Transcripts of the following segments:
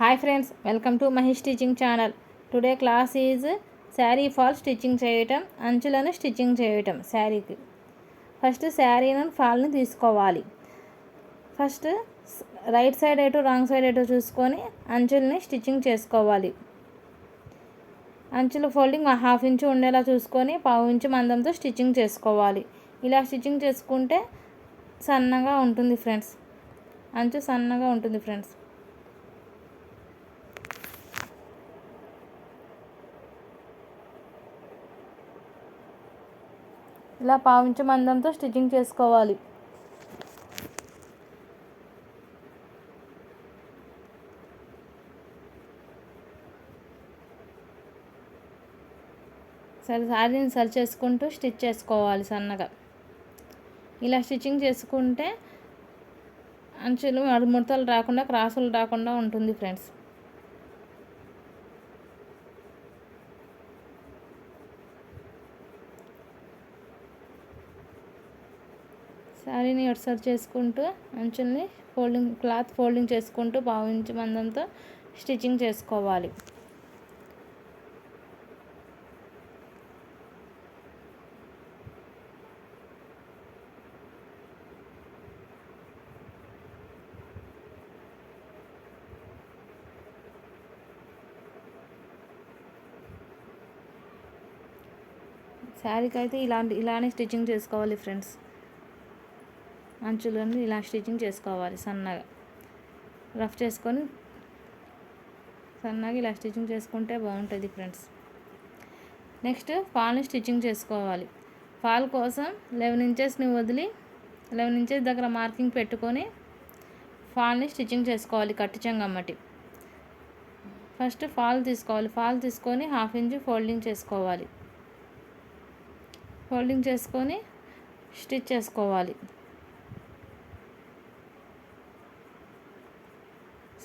Hi friends welcome to Mahesh stitching channel today class is sari fall stitching చేయటం అంచులను stitching చేయటం శారీకి. First శారీను ఫాల్ని తీసుకోవాలి. ఫస్ట్ రైట్ సైడ్ ఎటు రాంగ్ సైడ్ ఎటు చూసుకొని అంచుల్ని స్టిచ్చింగ్ చేసుకోవాలి. అంచుల ఫోల్డింగ్ హాఫ్ ఇంచు ఉండేలా చూసుకొని పావు ఇంచు మందంతో స్టిచ్చింగ్ చేసుకోవాలి. ఇలా స్టిచ్చింగ్ చేసుకుంటే సన్నగా ఉంటుంది ఫ్రెండ్స్ అంచు సన్నగా ఉంటుంది ఫ్రెండ్స్ ఇలా పావించు మందంతో స్టిచ్చింగ్ చేసుకోవాలి. సరే శారీని సరి చేసుకుంటూ స్టిచ్ చేసుకోవాలి సన్నగా. ఇలా స్టిచ్చింగ్ చేసుకుంటే అంచులు ముడతలు రాకుండా క్రాసులు రాకుండా ఉంటుంది ఫ్రెండ్స్. శారీని ఎడ్సర్ చేసుకుంటూ అంచుల్ని ఫోల్డింగ్ క్లాత్ ఫోల్డింగ్ చేసుకుంటూ పావించి మందంతో స్టిచ్చింగ్ చేసుకోవాలి. శారీకి అయితే ఇలాంటి ఇలానే స్టిచ్చింగ్ చేసుకోవాలి ఫ్రెండ్స్. అంచులను ఇలా స్టిచ్చింగ్ చేసుకోవాలి సన్నగా. రఫ్ చేసుకొని సన్నగా ఇలా స్టిచ్చింగ్ చేసుకుంటే బాగుంటుంది ఫ్రెండ్స్. నెక్స్ట్ ఫాల్ని స్టిచ్చింగ్ చేసుకోవాలి. ఫాల్ కోసం లెవెన్ ఇంచెస్ని వదిలి లెవెన్ ఇంచెస్ దగ్గర మార్కింగ్ పెట్టుకొని ఫాల్ని స్టిచ్చింగ్ చేసుకోవాలి కట్టు చెంగమ్మటి ఫస్ట్ ఫాల్ తీసుకోవాలి. ఫాల్ తీసుకొని హాఫ్ ఇంచ్ ఫోల్డింగ్ చేసుకోవాలి. ఫోల్డింగ్ చేసుకొని స్టిచ్ చేసుకోవాలి.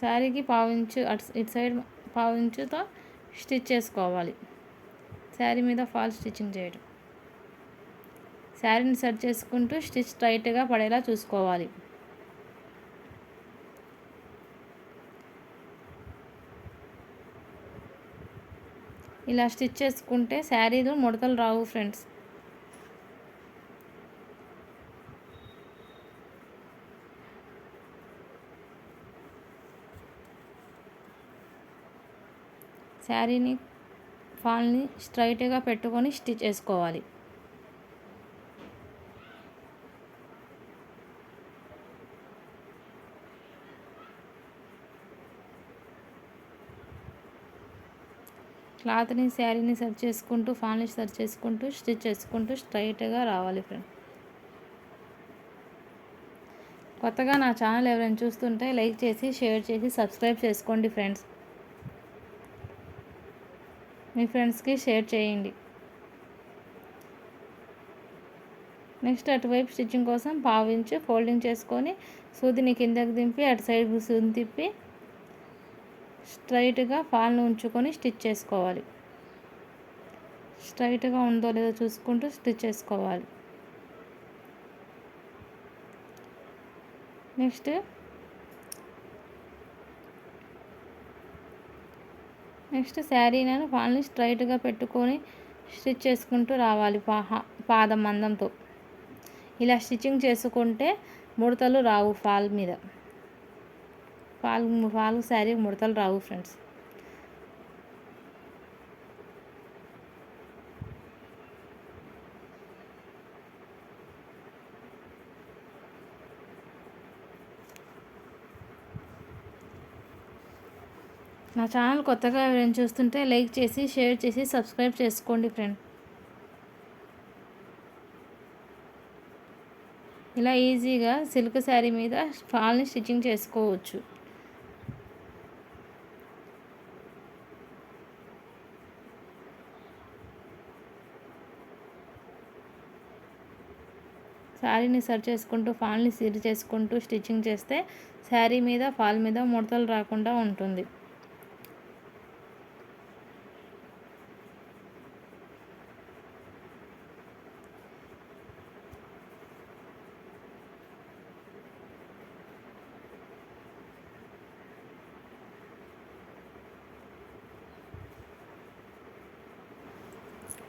శారీకి పావించు అటు ఇటు సైడ్ పావించుతో స్టిచ్ చేసుకోవాలి. శారీ మీద ఫాల్ స్టిచ్చింగ్ చేయడం శారీని సెట్ చేసుకుంటూ స్టిచ్ టైట్గా పడేలా చూసుకోవాలి. ఇలా స్టిచ్ చేసుకుంటే శారీలు ముడతలు రావు ఫ్రెండ్స్. శారీని ఫాల్ని స్ట్రైట్గా పెట్టుకొని స్టిచ్ చేసుకోవాలి. క్లాత్ని శారీని సెర్చ్ చేసుకుంటూ ఫాల్ని సెర్చ్ చేసుకుంటూ స్టిచ్ చేసుకుంటూ స్ట్రైట్గా రావాలి ఫ్రెండ్. కొత్తగా నా ఛానల్ ఎవరైనా చూస్తుంటే లైక్ చేసి షేర్ చేసి సబ్స్క్రైబ్ చేసుకోండి ఫ్రెండ్స్. మీ ఫ్రెండ్స్కి షేర్ చేయండి. నెక్స్ట్ అటువైపు స్టిచ్చింగ్ కోసం పావించి ఫోల్డింగ్ చేసుకొని సూదిని కిందకు దింపి అటు సైడ్ సూది తిప్పి స్ట్రైట్గా ఫాల్ను ఉంచుకొని స్టిచ్ చేసుకోవాలి. స్ట్రైట్గా ఉందో లేదో చూసుకుంటూ స్టిచ్ చేసుకోవాలి. నెక్స్ట్ నెక్స్ట్ శారీ నేను ఫాల్ని స్ట్రైట్గా పెట్టుకొని స్టిచ్ చేసుకుంటూ రావాలి పాహ పాదం మందంతో. ఇలా స్టిచ్చింగ్ చేసుకుంటే ముడతలు రావు ఫాల్ మీద. ఫాల్ ఫాల్ శారీ ముడతలు రావు ఫ్రెండ్స్. నా ఛానల్ కొత్తగా ఎవరైనా చూస్తుంటే లైక్ చేసి షేర్ చేసి సబ్స్క్రైబ్ చేసుకోండి ఫ్రెండ్. ఇలా ఈజీగా సిల్క్ శారీ మీద ఫాల్ని స్టిచ్చింగ్ చేసుకోవచ్చు. శారీని సర్ చేసుకుంటూ ఫాల్ని సిరి చేసుకుంటూ స్టిచ్చింగ్ చేస్తే శారీ మీద ఫాల్ మీద ముడతలు రాకుండా ఉంటుంది.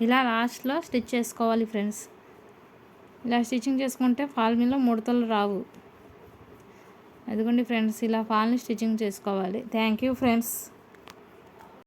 ఇలా లాస్ట్లో స్టిచ్ చేసుకోవాలి ఫ్రెండ్స్ ఇలా స్టిచ్చింగ్ చేసుకుంటే ఫాల్ మీద ముడతలు రావు. అదిగోండి ఫ్రెండ్స్ ఇలా ఫాల్ని స్టిచ్చింగ్ చేసుకోవాలి. Thank you friends